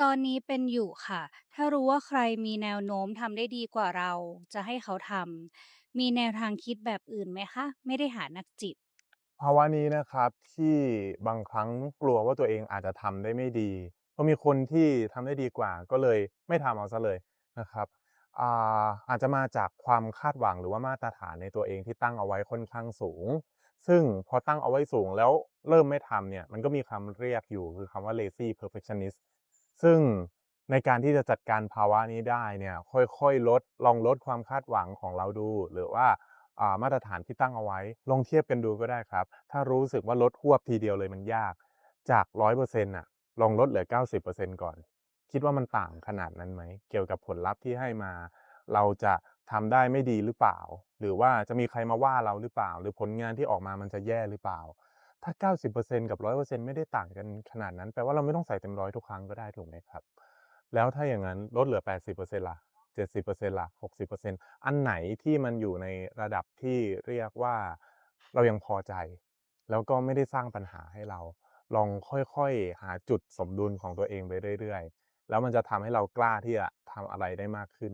ตอนนี้เป็นอยู่ค่ะ ถ้ารู้ว่าใครมีแนวโน้มทำได้ดีกว่าเรา จะให้เขาทำ มีแนวทางคิดแบบอื่นไหมคะ?ไม่ได้หานักจิต ภาวะนี้นะครับ ที่บางครั้งกลัวว่าตัวเองอาจจะทำได้ไม่ดี พอมีคนที่ทำได้ดีกว่า ก็เลยไม่ทำเอาเสียเลยนะครับ อ่า อาจจะมาจากความคาดหวัง หรือว่ามาตรฐานในตัวเองที่ตั้งเอาไว้ค่อนข้างสูง ซึ่งพอตั้งเอาไว้สูง แล้วเริ่มไม่ทำเนี่ย มันก็มีคำเรียกอยู่ คือคำว่า lazy perfectionist ซึ่งในการที่จะจัดการภาวะนี้ได้เนี่ยค่อยๆลดลองลดความคาดหวังของเราดู หรือว่าามาตรฐานที่ตั้งเอาไว้ ลองเทียบกันดูก็ได้ครับ ถ้ารู้สึกว่าลดฮวบทีเดียวเลยมันยาก จาก 100%น่ะลองลดเหลือ 90%ก่อน คิดว่ามันต่างขนาดนั้นไหม?เกี่ยวกับผลลัพธ์ที่ให้มา เราจะทำได้ไม่ดีหรือเปล่า?หรือว่าจะมีใครมาว่าเราหรือเปล่า?หรือผลงานที่ออกมามันจะแย่หรือเปล่า? ถ้า 90%กับ 100%ไม่ได้ต่างกันขนาดนั้น แปลว่าเราไม่ต้องใส่เต็ม100ทุกครั้งก็ได้ถูกไหมครับ แล้วถ้าอย่างงั้นลดเหลือ 80%ล่ะ 70%ล่ะ 60%อันไหนที่มันอยู่ในระดับที่เรียกว่าเรายังพอใจ แล้วก็ไม่ได้สร้างปัญหาให้เรา ลองค่อยๆ หาจุดสมดุลของตัวเองไปเรื่อยๆ แล้วมันจะทำให้เรากล้าที่จะทำอะไรได้มากขึ้น